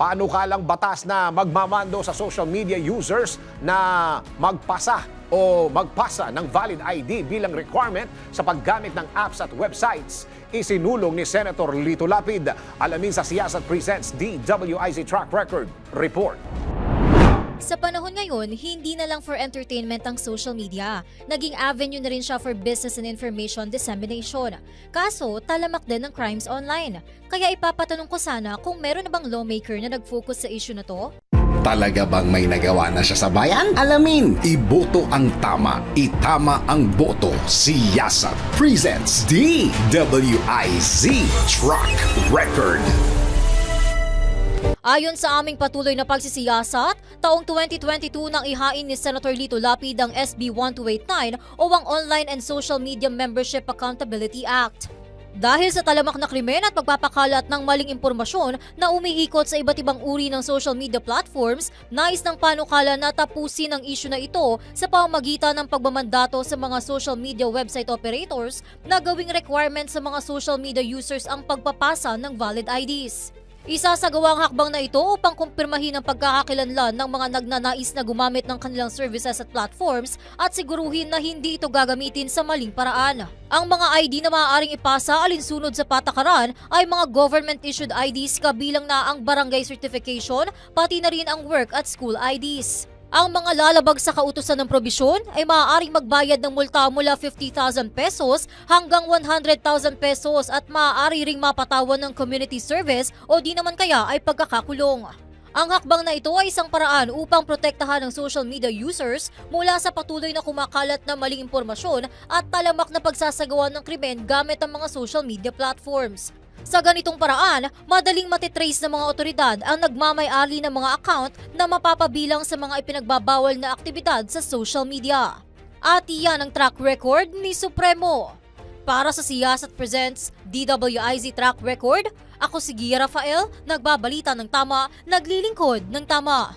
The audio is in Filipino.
panukalang batas na magmamando sa social media users na magpasa o magpasa ng valid ID bilang requirement sa paggamit ng apps at websites. Isinulong ni Senator Lito Lapid. Alamin sa Siyasat Presents DWIZ Track Record Report. Sa panahon ngayon, hindi na lang for entertainment ang social media. Naging avenue na rin siya for business and information dissemination. Kaso, talamak din ng crimes online. Kaya ipapatanong ko sana kung meron na bang lawmaker na nag-focus sa issue na to? Talaga bang may nagawa na siya sa bayan? Alamin, iboto ang tama, itama ang boto. Siyasat presents DWIZ Truck Record. Ayon sa aming patuloy na pagsisiyasat, taong 2022 nang ihain ni Senator Lito Lapid ang SB 1289 o ang Online and Social Media Membership Accountability Act. Dahil sa talamak na krimen at pagpapakalat ng maling impormasyon na umiikot sa iba't ibang uri ng social media platforms, nais ng panukala na tapusin ang issue na ito sa pamamagitan ng pagmamandato sa mga social media website operators na gawing requirement sa mga social media users ang pagpapasa ng valid IDs. Isa sa gawang hakbang na ito upang kumpirmahin ang pagkakakilanlan ng mga nagnanais na gumamit ng kanilang services at platforms at siguruhin na hindi ito gagamitin sa maling paraan. Ang mga ID na maaaring ipasa alinsunod sa patakaran ay mga government-issued IDs kabilang na ang barangay certification, pati na rin ang work at school IDs. Ang mga lalabag sa kautusan ng probisyon ay maaaring magbayad ng multa mula 50,000 pesos hanggang 100,000 pesos at maaari ring mapatawan ng community service o di naman kaya ay pagkakakulong. Ang hakbang na ito ay isang paraan upang protektahan ng social media users mula sa patuloy na kumakalat na maling impormasyon at talamak na pagsasagawa ng krimen gamit ang mga social media platforms. Sa ganitong paraan, madaling matitrace ng mga otoridad ang nagmamay-ari ng mga account na mapapabilang sa mga ipinagbabawal na aktibidad sa social media. At iyan ang track record ni Supremo. Para sa Siyasat Presents DWIZ Track Record, ako si Gia Rafael, nagbabalita ng tama, naglilingkod ng tama.